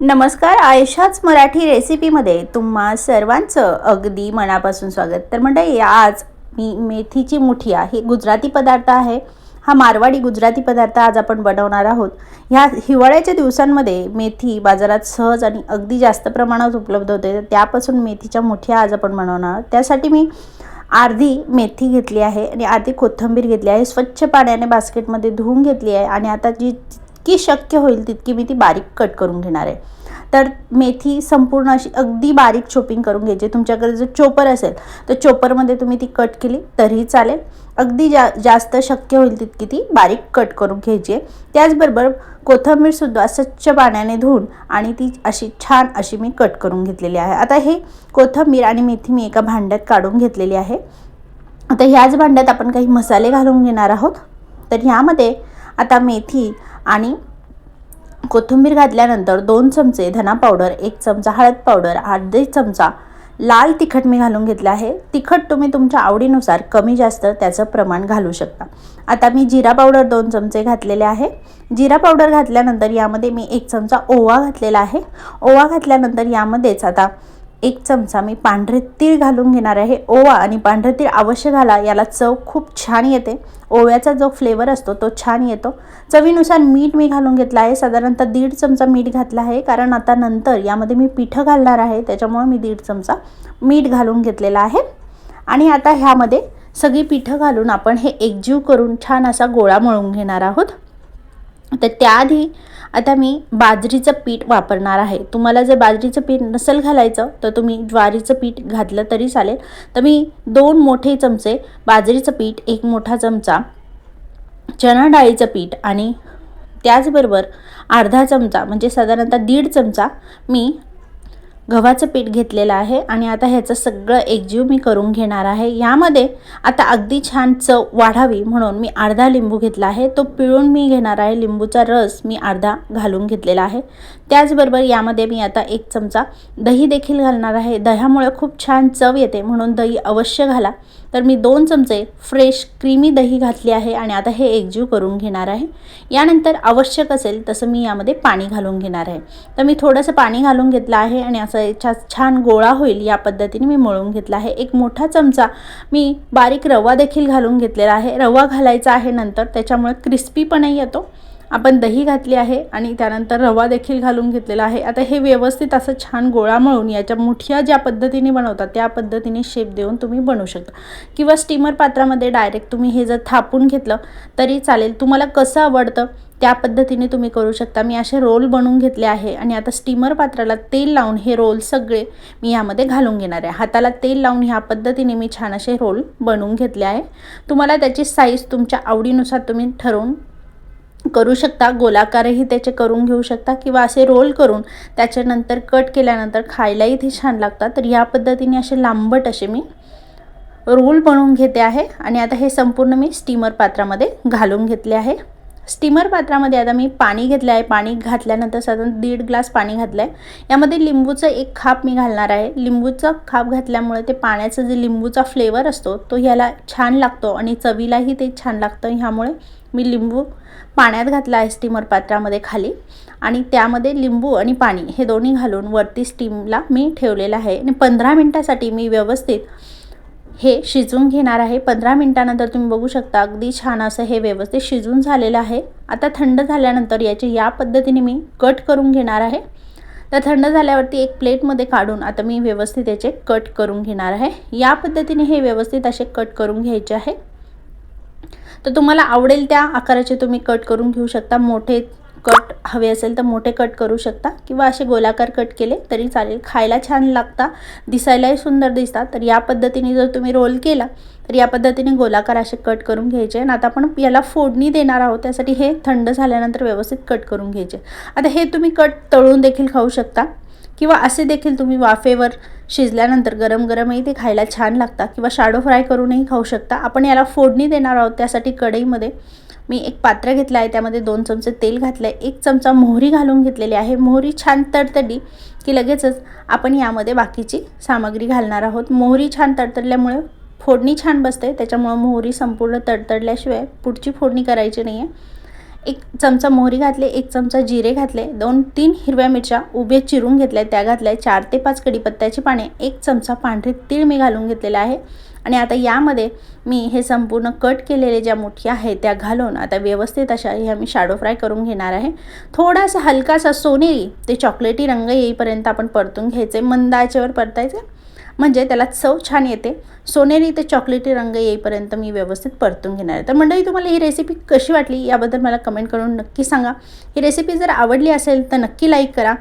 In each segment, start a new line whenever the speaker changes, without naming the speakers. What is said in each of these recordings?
नमस्कार आयशाच मराठी रेसिपीमध्ये तुम्हा सर्वांचं अगदी मनापासून स्वागत. तर मंडळी आज मी मेथीची मुठिया ही गुजराती पदार्थ आहे. हा मारवाडी गुजराती पदार्थ आज आपण बनवणार आहोत. ह्या हिवाळ्याच्या दिवसांमध्ये मेथी बाजारात सहज आणि अगदी जास्त प्रमाणात उपलब्ध होते. तर त्यापासून मेथीच्या मुठिया आज आपण बनवणार आहोत. त्यासाठी मी अर्धी मेथी घेतली आहे आणि अर्धी कोथिंबीर घेतली आहे. स्वच्छ पाण्याने बास्केटमध्ये धुवून घेतली आहे आणि आता जी जितकी शक्य होईल तितकी मी ती बारीक कट करून घेणार आहे. तर मेथी संपूर्ण अशी अगदी बारीक चोपिंग करून घ्यायची. तुमच्याकडे जर चोपर असेल तर चोपरमध्ये तुम्ही ती कट केली तरीही चालेल. अगदी जा जास्त शक्य होईल तितकी ती बारीक कट करून घ्यायची आहे. त्याचबरोबर कोथिंबीरसुद्धा स्वच्छ पाण्याने धुवून आणि ती अशी छान अशी मी कट करून घेतलेली आहे. आता हे कोथिंबीर आणि मेथी मी एका भांड्यात काढून घेतलेली आहे. आता ह्याच भांड्यात आपण काही मसाले घालून घेणार आहोत. तर ह्यामध्ये आता मेथी आणि कोथिंबीर घातल्यानंतर दोन चमचे धना पावडर एक चमचा हळद पावडर अर्धे चमचा लाल तिखट मी घालून घेतलं आहे. तिखट तुम्ही तुमच्या आवडीनुसार कमी जास्त त्याचं प्रमाण घालू शकता. आता मी जिरा पावडर दोन चमचे घातलेले आहे. जिरा पावडर घातल्यानंतर यामध्ये मी एक चमचा ओवा घातलेला आहे. ओवा घातल्यानंतर यामध्येच आता एक चमचा मी पांढरे तीळ घालून घेणार आहे. ओवा आणि पांढरे तीळ अवश्य घाला. याला चव खूप छान येते. ओव्याचा जो फ्लेवर असतो तो छान येतो. चवीनुसार मीठ मी घालून घेतला आहे. साधारणतः दीड चमचा मीठ घातला आहे. कारण आता नंतर यामध्ये मी पिठं घालणार आहे. त्याच्यामुळे मी दीड चमचा मीठ घालून घेतलेला आहे. आणि आता ह्यामध्ये सगळी पिठं घालून आपण हे एकजीव करून छान असा गोळा मळून घेणार आहोत. तर त्याआधी आता मी बाजरीचं पीठ वापरणार आहे. तुम्हाला जर बाजरीचं पीठ नसेल घालायचं तर तुम्ही ज्वारीचं पीठ घातलं तरी चालेल. तर मी दोन मोठे चमचे बाजरीचं पीठ एक मोठा चमचा चणा डाळीचं पीठ आणि त्याचबरोबर अर्धा चमचा म्हणजे साधारणतः दीड चमचा मी गव्हाचं पीठ घेतलेलं आहे आणि आता ह्याचं सगळं एकजीव मी करून घेणार आहे. यामध्ये आता अगदी छान चव वाढावी म्हणून मी अर्धा लिंबू घेतला आहे. तो पिळून मी घेणार आहे. लिंबूचा रस मी अर्धा घालून घेतलेला आहे. त्याचबरोबर यामध्ये मी आता एक चमचा दही देखील घालणार आहे. दह्यामुळे खूप छान चव येते. म्हणून दही अवश्य घाला. तर मी दोन चमचे फ्रेश क्रीमी दही घातली आहे आणि आता हे एकजीव करून घेणार आहे. यानंतर आवश्यक असेल तसं मी यामध्ये पाणी घालून घेणार आहे. तर मी थोडंसं पाणी घालून घेतलं आहे आणि असं याच्या छान गोळा होईल या पद्धतीने मी मळून घेतला आहे. एक मोठा चमचा मी बारीक रवा देखील घालून घेतलेला आहे. रवा घालायचा आहे नंतर त्याच्यामुळे क्रिस्पीपणा येतो. आपण दही घातली आहे आणि त्यानंतर रवा देखील घालून घेतलेला आहे. आता हे व्यवस्थित असं छान गोळा मळून याच्या मुठिया ज्या पद्धतीने बनवतात त्या पद्धतीने शेप देऊन तुम्ही बनवू शकता. किंवा स्टीमर पात्रामध्ये डायरेक्ट तुम्ही हे जर थापून घेतलं तरी चालेल. तुम्हाला कसं आवडतं त्या पद्धतीने तुम्ही करू शकता. मी असे रोल बनवून घेतले आहे आणि आता स्टीमर पात्राला तेल लावून हे रोल सगळे मी यामध्ये घालून घेणार आहे. हाताला तेल लावून ह्या पद्धतीने मी छान असे रोल बनवून घेतले आहे. तुम्हाला त्याची साईज तुमच्या आवडीनुसार तुम्ही ठरवून करू शकता गोलाकारही त्याचे करून घेऊ शकता किंवा असे रोल करून त्याच्यानंतर कट केल्यानंतर खायलाही ते छान लागतात. तर या पद्धतीने असे लांबट असे मी रोल बनवून घेते आहे. आणि आता हे संपूर्ण मी स्टीमर पात्रामध्ये घालून घेतले आहे. स्टीमर पात्रामध्ये आता मी पाणी घेतलं आहे पाणी घातल्यानंतर साधारण दीड ग्लास पाणी घातलं आहे यामध्ये लिंबूचं एक खाप मी घालणार आहे. लिंबूचा खाप घातल्यामुळे ते पाण्याचं जे लिंबूचा फ्लेवर असतो तो ह्याला छान लागतो आणि चवीलाही ते छान लागतं. ह्यामुळे मी लिंबू पाण्यात घातला आहे स्टीमर पात्रामध्ये खाली. आणि त्यामध्ये लिंबू आणि पाणी हे दोन्ही घालून वरती स्टीमला मी ठेवलेलं आहे. आणि पंधरा मिनटासाठी मी व्यवस्थित हे शिजवून घेणार आहे. पंधरा मिनटानंतर तुम्ही बघू शकता अगदी छान असं हे व्यवस्थित शिजून झालेलं आहे. आता थंड झाल्यानंतर याची या पद्धतीने मी कट करून घेणार आहे. तर थंड झाल्यावरती एक प्लेटमध्ये काढून आता मी व्यवस्थित याचे कट करून घेणार आहे. या पद्धतीने हे व्यवस्थित असे कट करून घ्यायचे आहे. तर तुम्हाला आवडेल त्या आकाराचे तुम्ही कट करून घेऊ शकता. मोठे कट हवे असेल तर मोठे कट करू शकता किंवा असे गोलाकार कट केले तरी चालेल. खायला छान लागता दिसायलाही सुंदर दिसतात. तर या पद्धतीने जर तुम्ही रोल केला तर या पद्धतीने गोलाकार असे कट करून घ्यायचे आणि आता आपण याला फोडणी देणार आहोत. त्यासाठी हे थंड झाल्यानंतर व्यवस्थित कट करून घ्यायचे. आता हे तुम्ही कट तळून देखील खाऊ शकता किंवा असे देखील तुम्ही वाफेवर शिजल्यानंतर गरम गरमही ते खायला छान लागतात किंवा शाडो फ्राय करूनही खाऊ शकता. आपण याला फोडणी देणार आहोत त्यासाठी कढईमध्ये. मी एक पात्र घेतलं आहे त्यामध्ये दोन चमचे तेल घातलं आहे एक चमचा मोहरी घालून घेतलेली आहे. मोहरी छान तडतडली की लगेचच आपण यामध्ये बाकीची सामग्री घालणार आहोत. मोहरी छान तडतडल्यामुळे फोडणी छान बसते त्याच्यामुळं मोहरी संपूर्ण तडतडल्याशिवाय पुढची फोडणी करायची नाही आहे एक चमचा मोहरी घातले एक चमचा जिरे घातले दोन तीन हिरव्या मिरच्या उभे चिरून घेतल्या त्या घातल्या चार ते पाच कडीपत्त्याची पाने एक चमचा पांढरे तीळ मी घालून घेतलेला आहे. आणि आता यामध्ये मी हे संपूर्ण कट केलेले ज्या मुठी आहेत त्या घालून आता व्यवस्थित अशा ह्या मी शाडो फ्राय करून घेणार आहे. थोडासा हलकासा सोनेरी ते चॉकलेटी रंग येईपर्यंत आपण परतून घ्यायचे मंद आचेवर परतायचे. म्हणजे त्याला चव छान येते. सोनेरी ते चॉकलेटी रंग येईपर्यंत मी व्यवस्थित परतून घेणार आहे. तर मंडळी तुम्हाला ही रेसिपी कशी वाटली याबद्दल मला कमेंट करून नक्की सांगा. ही रेसिपी जर आवडली असेल तर नक्की लाईक करा.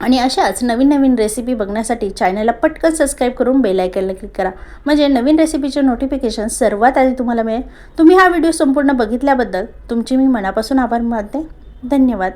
आणि अशाच नवीन नवीन रेसिपी बघण्यासाठी चॅनलला पटकन सबस्क्राईब करून बेल आयकनला क्लिक करा. म्हणजे नवीन रेसिपीचे नोटिफिकेशन सर्वात आधी तुम्हाला मिळेल. तुम्ही हा व्हिडिओ संपूर्ण बघितल्याबद्दल तुमची मी मनापासून आभार मानते. धन्यवाद.